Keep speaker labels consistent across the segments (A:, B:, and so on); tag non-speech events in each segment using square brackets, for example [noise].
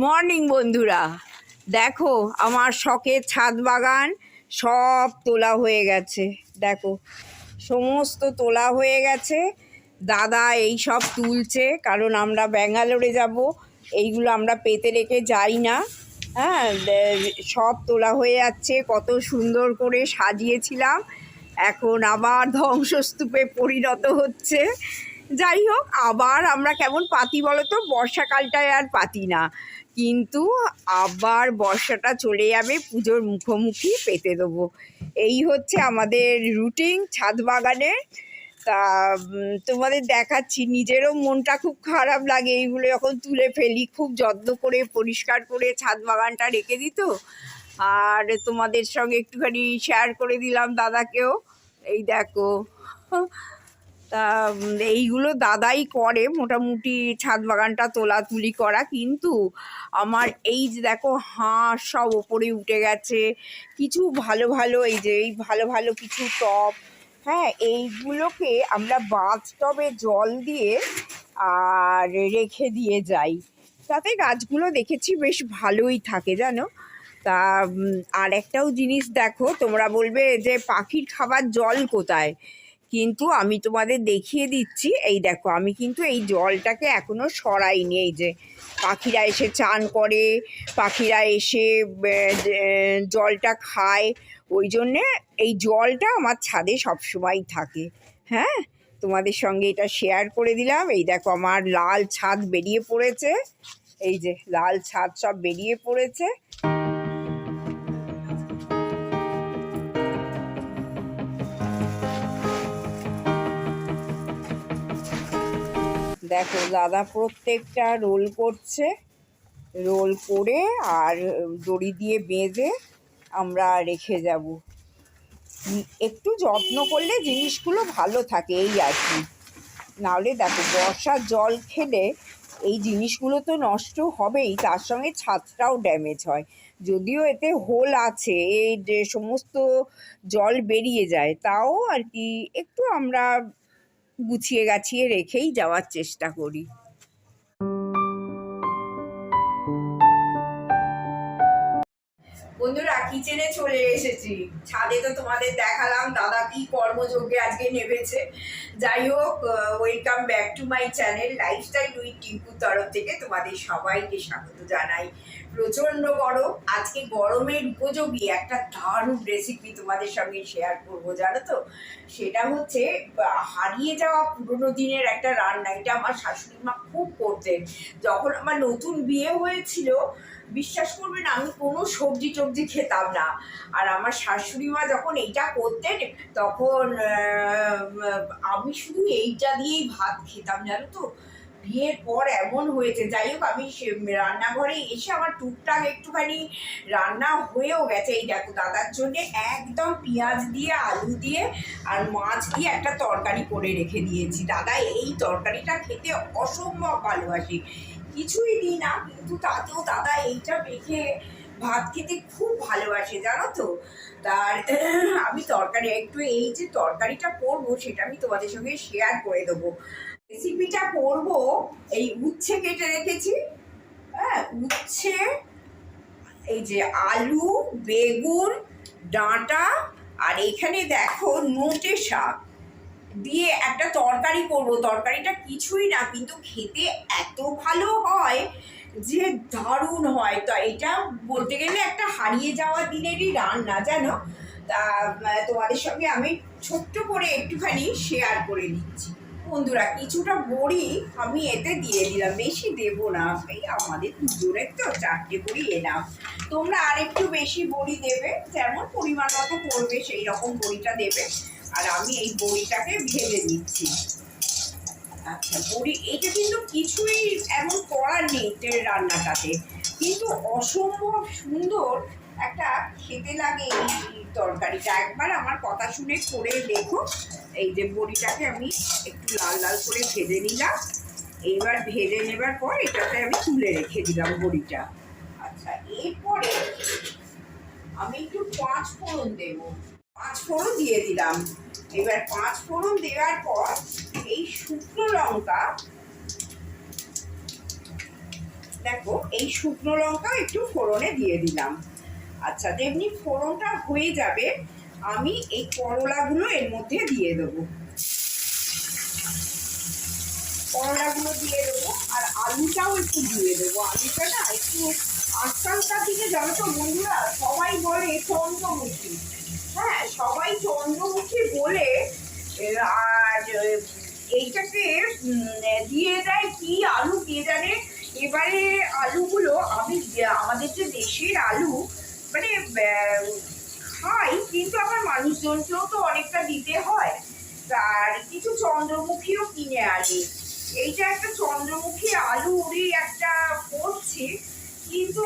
A: Morning বন্ধুরা। দেখো, আমার শখের ছাদ বাগান সব তোলা হয়ে গেছে। দেখো, সমস্ত তোলা হয়ে গেছে। দাদা এই সব তুলছে, কারণ আমরা ব্যাঙ্গালোরে যাব, এইগুলো আমরা পেতে রেখে যাই না। হ্যাঁ সব তোলা হয়ে যাচ্ছে, কত সুন্দর করে সাজিয়েছিলাম। এখন আবার ধ্বংসস্তূপে পরিণত হচ্ছে। যাই হোক, আবার আমরা কেমন পাতি বলো তো বর্ষাকালটায় আর পাতি না। কিন্তু আবার বর্ষাটা চলে যাবে, পুজোর মুখোমুখি পেতে দেবো। এই হচ্ছে আমাদের রুটিন ছাদ বাগানের। তা তোমাদের দেখাচ্ছি, নিজেরও মনটা খুব খারাপ লাগে এইগুলো যখন তুলে ফেলি, খুব যত্ন করে, পরিষ্কার করে ছাদ বাগানটা রেখে দিত আর তোমাদের সঙ্গে একটুখানি শেয়ার করে দিলাম দাদাকেও। এই দেখো তা এইগুলো দাদাই করে মোটামুটি ছাদ বাগানটা তোলাতুলি করা। কিন্তু আমার এই যে দেখো হাঁস সব ওপরে উঠে গেছে। কিছু ভালো ভালো এই যে এই ভালো ভালো কিছু টব হ্যাঁ এইগুলোকে আমরা বাথ টবে জল দিয়ে আর রেখে দিয়ে যাই। তাতে গাছগুলো দেখেছি বেশ ভালোই থাকে, জানো? তা আর একটাও জিনিস দেখো, তোমরা বলবে যে পাখির খাবার জল কোথায়? কিন্তু আমি তোমাদের দেখিয়ে দিচ্ছি। এই দেখো, আমি কিন্তু এই জলটাকে এখনও সরাইনি। এই যে পাখিরা এসে চান করে, পাখিরা এসে জলটা খায়, ওই জন্যে এই জলটা আমার ছাদে সবসময় থাকে। হ্যাঁ? তোমাদের সঙ্গে এটা শেয়ার করে দিলাম। এই দেখো, আমার লাল ছাদ বেরিয়ে পড়েছে। এই যে, লাল ছাদ সব বেরিয়ে পড়েছে। দেখো, দাদা প্রত্যেকটা রোল করছে। রোল করে আর দড়ি দিয়ে বেঁধে আমরা রেখে যাব। একটু যত্ন করলে জিনিসগুলো ভালো থাকে, এই আর কি। নাহলে দেখো বর্ষার জল খেলে এই জিনিসগুলো তো নষ্ট হবেই, তার সঙ্গে ছাদটাও ড্যামেজ হয়। যদিও এতে হোল আছে, এই সমস্ত জল বেরিয়ে যায়, তাও আর কি, একটু আমরা গুছিয়ে গাছিয়ে রেখেই যাওয়ার চেষ্টা করি। কিচেনে চলে এসেছি। ছাদে তো তোমাদের দেখালাম, দাদা কি কর্মযজ্ঞে আজকে নেমেছে। যাই হোক welcome back to my channel lifestyle with টিঙ্কুর তরফ থেকে তোমাদের সবাইকে স্বাগত জানাই। প্রচণ্ড গরম, আজকে গরমের উপযোগী একটা দারুণ রেসিপি তোমাদের সঙ্গে শেয়ার করব, জানো তো? সেটা হচ্ছে হারিয়ে যাওয়া পুরোনো দিনের একটা রান্না। এটা আমার শাশুড়ি মা খুব করতেন। যখন আমার নতুন বিয়ে হয়েছিল বিশ্বাস করবেন, আমি কোনো সবজি টবজি খেতাম না। আর আমার শাশুড়ি মা যখন এইটা করতেন, তখন আমি শুধু এইটা দিয়েই ভাত খেতাম, জানো তো? বিয়ের পর এমন হয়েছে, যাই হোক, আমি রান্নাঘরে এসে আমার টুকটাক একটুখানি রান্না হয়েও গেছে। এই দেখো, দাদার জন্য একদম পেঁয়াজ দিয়ে, আলু দিয়ে, আর মাছ দিয়ে একটা তরকারি করে রেখে দিয়েছি। দাদা এই তরকারিটা খেতে অসম্ভব ভালোবাসি। কিছুই দিই না, কিন্তু তাতেও দাদা এইটা মেখে ভাত খেতে খুব ভালোবাসে, জানো তো? তার [laughs] আমি তরকারি, একটু এই যে তরকারিটা করব, সেটা আমি তোমাদের সঙ্গে শেয়ার করে দেবো। রেসিপিটা করব, এই উচ্ছে কেটে রেখেছি। হ্যাঁ উচ্ছে, এই যে আলু, বেগুন, ডাঁটা, আর এখানে দেখো নোটে শাক। দিয়ে একটা তরকারি করব। তরকারিটা কিছুই না, কিন্তু খেতে এত ভালো হয় যে দারুণ হয়। তো এটা বলতে গেলে একটা হারিয়ে যাওয়া দিনেরই রান্না, জানো? তা তোমাদের সঙ্গে আমি ছোট্ট করে একটুখানি শেয়ার করে দিচ্ছি বন্ধুরা, কিছুটা বড়ি আমি এতে দিয়ে দিলাম। বেশি দেবো না এই আমাদের দুজনের তো চারটে বড়ি এলাম তোমরা আর একটু বেশি বড়ি দেবে, যেমন পরিমাণ মতো করবে সেই রকম বড়িটা দেবে। আর আমি এই বড়িটাকে ভেজে নিচ্ছি। আচ্ছা বড়ি, এটা কিন্তু কিছুই এমন করার নেই রান্নাটাতে। কিন্তু অসম্ভব সুন্দর একটা খেতে লাগে এই তরকারিটা। একবার আমার কথা শুনে করে দেখো। এই যে বড়িটাকে আমি একটু লাল লাল করে ভেজে নিলাম। এইবার ভেজে নেবার পর এটাতে আমি তুলে রেখে দিলাম বড়িটা। আচ্ছা এরপরে আমি একটু পাঁচ ফোড়ন দেবো। পাঁচ ফোড়ন দিয়ে দিলাম। এবার পাঁচ ফোড়ন দেওয়ার পর এই শুকনো লঙ্কা, দেখো, এই শুকনো লঙ্কা একটু ফোড়নে দিয়ে দিলাম। আচ্ছা তেমনি ফোড়নটা হয়ে যাবে, আমি এই করলাগুলো এর মধ্যে দিয়ে দেবো। করলাগুলো দিয়ে দেবো, আর আলুটাও একটু দিয়ে দেবো। আলুটা না একটু আজকালকার দিকে জানো তো বন্ধুরা, সবাই বলে চন্দ্রমুখী হ্যাঁ সবাই চন্দ্রমুখী বলে আর এইটাকে দিয়ে দেয় কি আলু দিয়ে জানে? এবারে আলুগুলো আমি আমাদের যে দেশের আলু মানে খাই, কিন্তু আমার মানুষজনকেও তো অনেকটা দিতে হয়। আর কিছু চন্দ্রমুখীও কিনে আনি। এইটা একটা চন্দ্রমুখী আলুরই একটা করছি, কিন্তু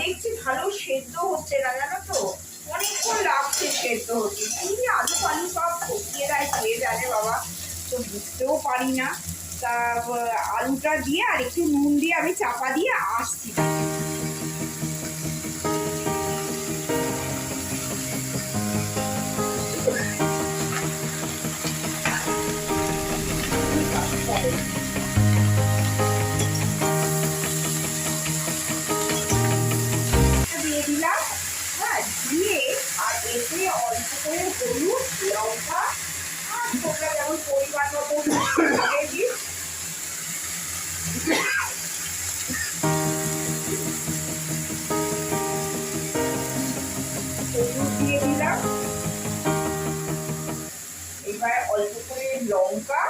A: দেখছি ভালো সেদ্ধ হচ্ছে না, জানো তো? অনেকক্ষণ লাগছে সেদ্ধ হচ্ছে। এমনি আলু ফালু সব ঠকিয়ে দেয় হয়ে যাবে বাবা। তো বুঝতেও পারি না। তা আলুটা দিয়ে আর একটু নুন দিয়ে আমি চাপা দিয়ে আসছি। লঙ্কা অল্প করে লঙ্কা।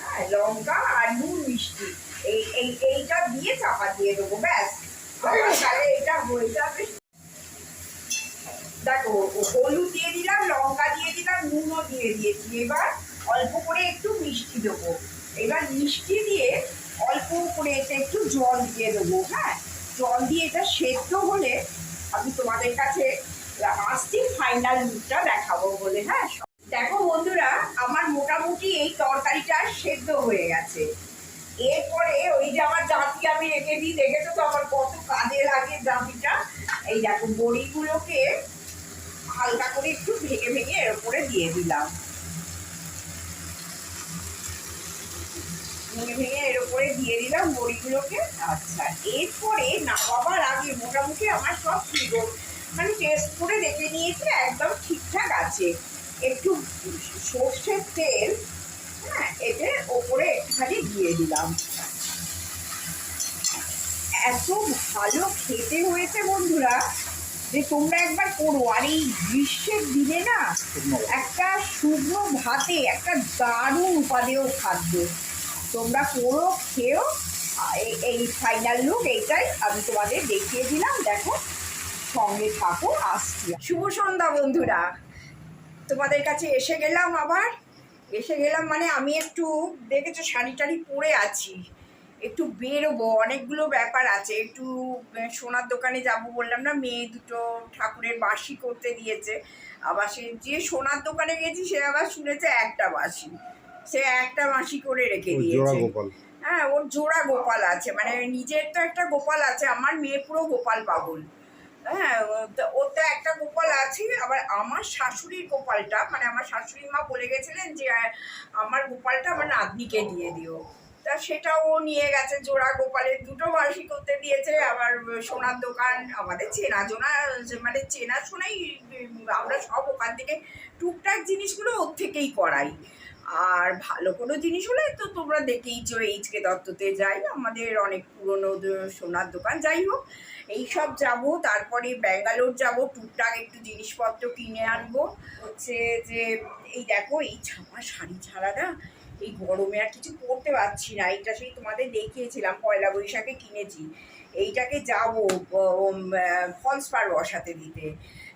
A: হ্যাঁ লঙ্কা আর নুন মিষ্টি। এই, এইটা দিয়ে চাপা দিয়ে দেবো, ব্যাস। তাহলে এটা হয়ে যাবে। দেখো হলুদ দিয়ে দিলাম, লঙ্কা দিয়ে দিলাম, নুনও দিয়ে দিয়েছি। এবার অল্প করে একটু মিষ্টি দেবো। এবার মিষ্টি দিয়ে অল্প করে এটা একটু জল দিয়ে দেবো হ্যাঁ? জল দিয়ে এটা সেদ্ধ হলে আমি তোমাদের কাছে আসছি ফাইনাল লুকটা দেখাবো বলে হ্যাঁ? দেখো বন্ধুরা, আমার মোটামুটি এই তরকারিটা সেদ্ধ হয়ে গেছে। এরপরে ওই যে আমার জাঁতি আমি রেখে দিই, দেখেছ তো আমার কত কাজে লাগে জাঁতিটা এই দেখো, বড়িগুলোকে হালকা করে একটু ভেঙে ভেঙে এর উপরে দিয়ে দিলাম। ভেঙে ভেঙে এর উপরে দিয়ে দিলাম বড়িগুলোকে। আচ্ছা এরপরে না নামাবার আগে মোটামুটি আমার সব ঠিক মানে টেস্ট করে দেখে নিয়েছি, একদম ঠিকঠাক আছে। একটু সর্ষের তেল হ্যাঁ এতে ওপরে একটুখানি দিয়ে দিলাম। এত ভালো খেতে হয়েছে বন্ধুরা। যে তোমরা একবার করো। আর এই গ্রীষ্মের দিনে না একটা শুকনো ভাতে একটা দারুণ উপাদেয় খাদ্য। তোমরা করো খেয়েও এই- ফাইনাল লুক এইটাই আমি তোমাদের দেখিয়ে দিলাম। দেখো সঙ্গে থাকো আসছি। শুভ সন্ধ্যা বন্ধুরা। তোমাদের কাছে এসে গেলাম আবার। এসে গেলাম মানে আমি একটু দেখেছ শাড়ি টাড়ি পরে আছি। একটু বেরোবো অনেকগুলো ব্যাপার আছে। একটু সোনার দোকানে যাব বললাম না মেয়ে দুটো ঠাকুরের বাসি করতে দিয়েছে। আবার সে যে সোনার দোকানে গেছি সে আবার শুনেছে একটা বাসি। সে একটা বাসি করে রেখে দিয়েছে। হ্যাঁ ওর জোড়া গোপাল আছে। মানে নিজের তো একটা গোপাল আছে আমার মেয়ে পুরো গোপাল পাগল। হ্যাঁ ওর তো একটা গোপাল আছে আবার আমার শাশুড়ির গোপালটা মানে আমার শাশুড়ি মা বলে গেছিলেন যে আমার গোপালটা আমার নাতনিকে দিয়ে দিও। তা সেটা ও নিয়ে গেছে জোড়া গোপালের। দুটো বার্ষিক করতে দিয়েছে। আবার সোনার দোকান, আমাদের চেনা জোনা মানে চেনা শোনাই আমরা সব ওখান থেকে টুকটাক জিনিসগুলো ওর থেকেই করাই। আর ভালো কোনো জিনিস হলে তো তোমরা দেখেইছো এইচকে দত্ততে যাই। আমাদের অনেক পুরনো সোনার দোকান, যাই হোক এইসব যাব। তারপরে ব্যাঙ্গালোর যাব, টুকটাক একটু জিনিসপত্র কিনে আনব। হচ্ছে যে, এই দেখো, এই ছামা শাড়ি ছাড়া না এই গরমে আর কিছু পরতে পারছি না। এইটা সেই তোমাদের দেখিয়েছিলাম, পয়লা বৈশাখে কিনেছি। এইটাকে যাব ফলস পার বসাতে দিতে।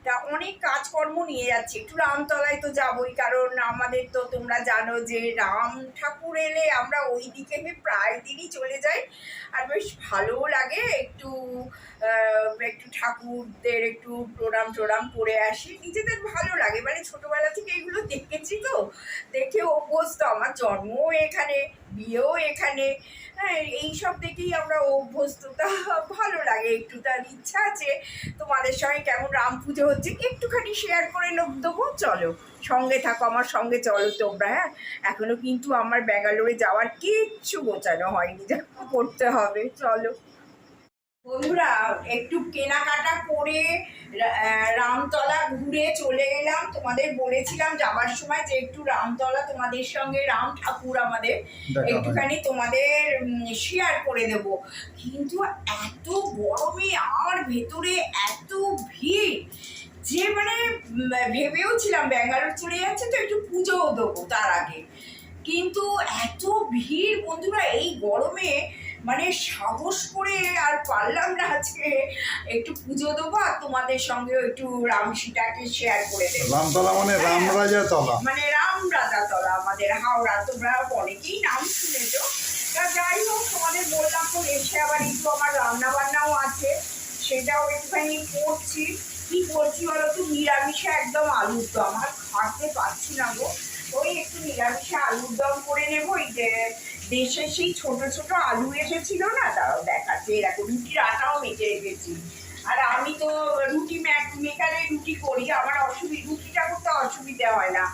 A: তা অনেক কাজকর্ম নিয়ে যাচ্ছি। একটু রামতলায় তো যাবই, কারণ আমাদের তো তোমরা জানো যে রাম ঠাকুর এলে আমরা ওই দিকে প্রায় দিনই চলে যাই। আর বেশ ভালোও লাগে একটু একটু ঠাকুরদের একটু প্রণাম টোরাম করে আসি। নিজেদের ভালো লাগে। মানে ছোটবেলা থেকে এগুলো দেখেছি তো। দেখে অভ্যস্ত। আমার জন্মও এখানে বিয়েও এখানে। হ্যাঁ এইসব দেখেই আমরা অভ্যস্ততা ভালো লাগে, একটু তার ইচ্ছা আছে। তোমাদের সঙ্গে কেমন রাম পুজো হচ্ছে একটুখানি শেয়ার করে লোক দেবো। চলো, সঙ্গে থাকো, আমার সঙ্গে চলো তোমরা হ্যাঁ? এখনও কিন্তু আমার ব্যাঙ্গালোরে যাওয়ার কিচ্ছু গোছানো হয়নি, যা করতে হবে। চলো। বন্ধুরা একটু কেনাকাটা করে রামতলা ঘুরে চলে গেলাম তোমাদের বলেছিলাম যাবার সময় যে একটু রামতলা তোমাদের সঙ্গে রাম ঠাকুর আমাদের একটুখানি তোমাদের শেয়ার করে দেব। কিন্তু এত গরমে আর ভেতরে এত ভিড় যে মানে ভেবেও ছিলাম ব্যাঙ্গালোর চলে যাচ্ছে তো একটু পুজোও দেবো তার আগে। কিন্তু এত ভিড় বন্ধুরা এই গরমে মানে সাহস করে আর পারলাম না আজকে একটু পুজো দেবো আর তোমাদের সঙ্গে একটু রামসীটাকে শেয়ার করে দেবো।
B: রামতলা মানে রামরাজা তলা।
A: মানে রাম রাজাতলা আমাদের হাওড়া। তোমরা অনেকেই নাম শুনেছো। তা যাই হোক তোমাদের বললাম তো এসে আবার একটু আমার রান্না বান্নাও আছে। সেটাও একটুখানি করছি। কি করছি বলো তো? নিরামিষে একদম আলুর দম। আর খাতে পারছি না গো। ওই একটু নিরামিষে আলুর দম করে নেব। ওই যে দেশে সেই ছোট ছোট আলু এসেছিল না তাও দেখাচ্ছে এরকম রুটির আটাও মেখে রেখেছি। আর আমি তো রুটি মেকারে রুটি করি, আমার অসুবিধা রুটিটা করতে অসুবিধা হয় না,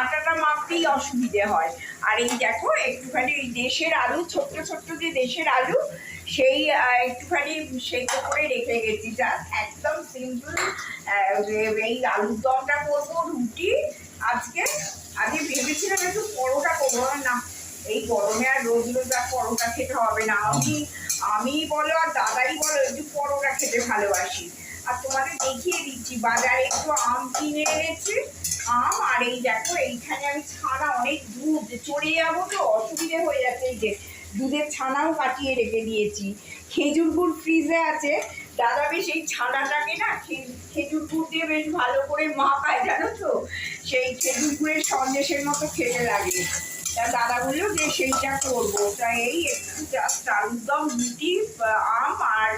A: আটাটা মাপতেই অসুবিধে হয়। আর এই দেখো, একটুখানি ওই দেশের আলু, ছোট্ট ছোট্ট যে দেশের আলু, সেই একটুখানি সেদ্ধ করে রেখে গেছি যা একদম সিম্পল এই আলুর দমটা করব, রুটি, আজকে আজকে ভেবেছিলাম একটু পরোটা করব, না এই গরমে আর রোজ রোজ আর পরোটা খেতে হবে না। আমি আমি বলো আর দাদাই বলো একটু পরোটা খেতে ভালোবাসি। আর তোমাদের দেখিয়ে দিচ্ছি, বাজারে একটু আম কিনে এনেছি। আম আর এই দেখো, এইখানে আমি ছানা অনেক দুধ। চড়ে যাব তো, অসুবিধে হয়ে যাচ্ছে এই যে, দুধের ছানাও কাটিয়ে রেখে দিয়েছি। খেজুর গুড় ফ্রিজে আছে। দাদা বেশ এই ছানাটাকে না খেজুর গুড় দিয়ে বেশ ভালো করে মাখায়, জানো তো? সেই খেজুর গুড়ের সন্দেশের মতো খেতে লাগে। তা দাদা বলল, যে সেইটা করব। তা এই একটু জাস্ট রুটি আম আর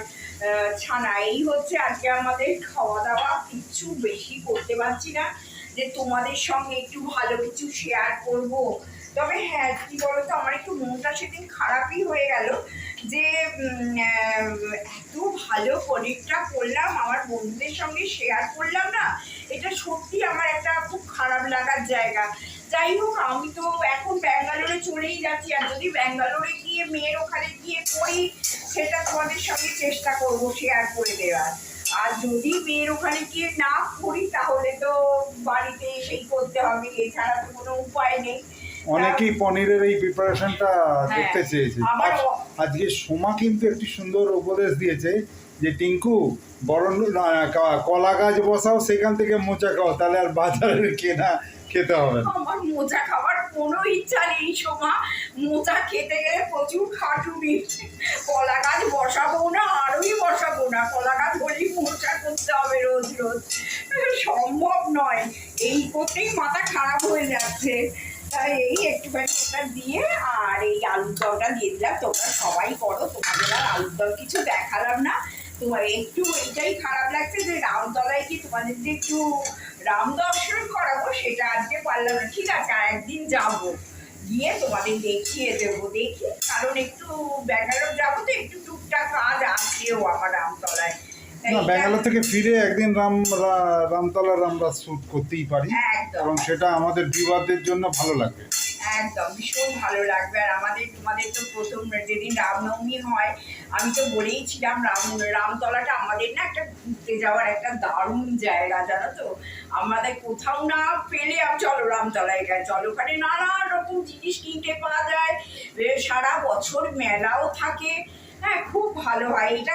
A: ছানা। এই হচ্ছে আজকে আমাদের খাওয়া দাওয়া কিচ্ছু বেশি করতে পারছি না। যে তোমাদের সঙ্গে একটু ভালো কিছু শেয়ার করব। তবে হ্যাঁ কি বলতো, আমার একটু মনটা সেদিন খারাপই হয়ে গেল যে এত ভালো প্রজেক্টটা করলাম, আমার বন্ধুদের সঙ্গে শেয়ার করলাম না। এটা সত্যি আমার একটা খুব খারাপ লাগার জায়গা। যাই হোক আমি তো এখন ব্যাঙ্গালোরে চলেই যাচ্ছি আর যদি ব্যাঙ্গালোরে গিয়ে মেয়ের ওখানে গিয়ে করি সেটা তোমাদের সঙ্গে চেষ্টা করব শেয়ার করে দেওয়ার। আর যদি মেয়ের ওখানে গিয়ে না করি তাহলে তো বাড়িতে এসেই করতে হবে এছাড়া তো কোনো উপায় নেই।
B: অনেকেই পনিরের এই প্রিপারেশনটা
A: হ্যাঁ,
B: দেখতে চেয়েছে। আজকে সোমা কিন্তু একটি সুন্দর উপদেশ দিয়েছে যে টিঙ্কু ন- কলা গাছ বসাও সেখান থেকে মোচা খাও তাহলে আর বাজারের কেনা খেতে হবে।
A: আমার মোচা খাওয়ার কোনো ইচ্ছা নেই, সোমা। মোচা খেতে গেলে প্রচুর খাটুনি কলা গাছ বসাবো না, আরোই বসাবো না। কলা গাছ বলি মোচা করতে হবে রোজ রোজ। সম্ভব নয়। এই করতেই মাথা খারাপ হয়ে যাচ্ছে। তাই এই একটুখানি ওটা দিয়ে আর এই আলুর দমটা দিয়ে দিলাম। তোমরা সবাই করো, তোমাদের আর আলুর দম কিছু দেখালাম না। তোমার একটু এটাই খারাপ লাগছে যে রামতলায় কি তোমাদের যে একটু রাম দর্শন করাবো, সেটা আজকে পারলাম না। ঠিক আছে, আর একদিন যাব। গিয়ে তোমাদের দেখিয়ে দেবো, দেখি। কারণ একটু ব্যাঙ্গালোর যাব তো, একটু টুকটাক কাজ আসছেও আমার রামতলায়।
B: না ব্যাঙ্গালোর থেকে ফিরে একদিন রাম রা- রামতলার আমরা শ্যুট করতেই পারি। এবং সেটা আমাদের বিবাদের জন্য ভালো লাগবে
A: একদম ভীষণ ভালো লাগবে। আর আমাদের তোমাদের তো প্রথম যেদিন রামনবমী হয় আমি তো বলেইছিলাম রাম রামতলাটা আমাদের না একটা ঘুরতে যাওয়ার একটা দারুণ জায়গা জানো তো? আমাদের কোথাও না পেলে চলো রামতলায় গায়ে চলো ওখানে নানান রকম জিনিস কিনতে পাওয়া যায়। সারা বছর মেলাও থাকে। হ্যাঁ খুব ভালো হয়। এটা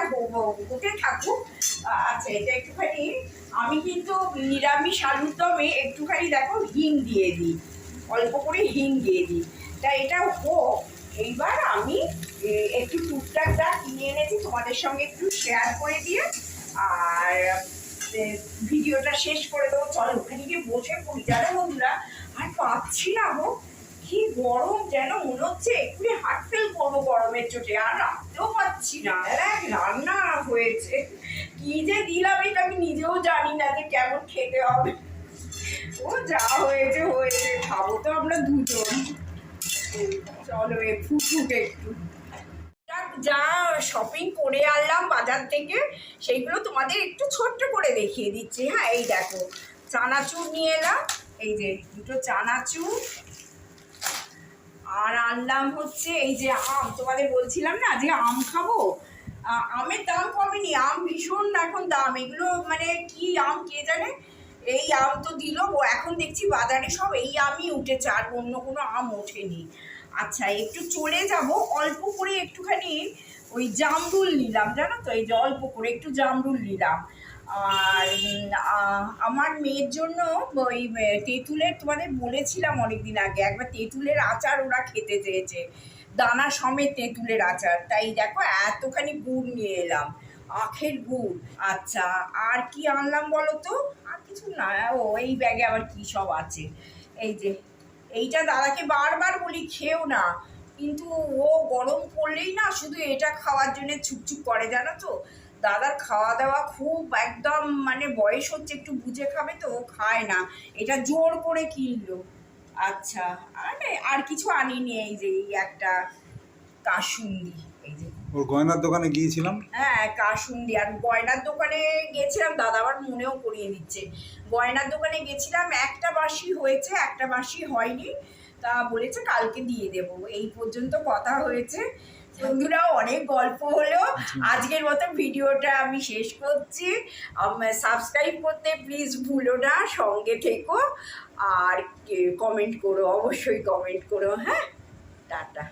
A: হতে থাকুক আচ্ছা এটা একটুখানি, আমি কিন্তু নিরামিষ আলুর দমে একটুখানি দেখো হিং দিয়ে দিই। অল্প করে হিং দিয়ে দিই। তা এটা হোক, এইবার আমি একটু টুকটাক যা কিনে এনেছি, তোমাদের সঙ্গে একটু শেয়ার করে দিয়ে, আর ভিডিওটা শেষ করে দেবো। চলো, ওখানে গিয়ে বসে পড়ি। জানো বন্ধুরা, আর পাচ্ছি না গো কি গরম যেন মনে হচ্ছে একটু হার্ট ফেল করব গরমের চোটে, আর পাচ্ছি না এক রান্না হয়েছে। কি যে দিলাম এটা আমি নিজেও জানি না যে কেমন খেতে হবে। ও যা হয়েছে হয়েছে, খাব তো আমরা দুজন। চলো, এ ফুটুক একটু। যা শপিং করে আনলাম বাজার থেকে, সেইগুলো তোমাদের একটু ছোট্ট করে দেখিয়ে দিচ্ছি। হ্যাঁ এই দেখো, চানাচুর নিয়ে এলাম। এই যে, দুটো চানাচুর। আর আনলাম হচ্ছে এই যে আম, তোমাদের বলছিলাম না যে আম খাব? আমের দাম কমেনি, আম ভীষণ এখন দাম। এগুলো মানে কি আম, কে জানে? এই আম তো দিল এখন দেখছি বাজারে সব এই আমই উঠেছে, আর অন্য কোনো আম ওঠেনি। আচ্ছা একটু চলে যাব, অল্প করে একটুখানি ওই জামরুল নিলাম, জানো তো? এই যে অল্প করে একটু জামরুল নিলাম। আর আমার মেয়ের জন্য ওই তেঁতুলের তোমাদের বলেছিলাম অনেকদিন আগে, একবার তেঁতুলের আচার ওরা খেতে চেয়েছে। দানা সমেত তেঁতুলের আচার। তাই দেখো, এতখানি গুড় নিয়ে এলাম। আখের গুড়। আচ্ছা আর কি আনলাম বলো তো? আর কিছু না, ও, এই ব্যাগে আবার কি সব আছে। এই যে, এইটা দাদাকে বারবার বলি, খেও না। কিন্তু ও গরম পড়লেই না, শুধু এটা খাওয়ার জন্য ছুকছুক করে, জানো তো? দাদার খাওয়া দাওয়া খুব একদম মানে বয়স হচ্ছে একটু বুঝে খাবে তো ও খায় না। এটা জোর করে কিনলো। আচ্ছা আর আর কিছু আনিনি এই যে এই একটা কাসুন্দি এই যে।
B: ওর গয়নার দোকানে গিয়েছিলাম?
A: হ্যাঁ কাসুন্দি আর গয়নার দোকানে গেছিলাম দাদা আবার মনেও করিয়ে দিচ্ছে। গয়নার দোকানে গেছিলাম একটা বাসি হয়েছে একটা বাসি হয়নি। তা বলেছে কালকে দিয়ে দেবো। এই পর্যন্ত কথা হয়েছে। বন্ধুরা অনেক গল্প হলো। আজকের মতো ভিডিওটা আমি শেষ করছি। সাবস্ক্রাইব করতে প্লিজ ভুলো না সঙ্গে থেকো। আর কমেন্ট করো অবশ্যই কমেন্ট করো হ্যাঁ? টাটা।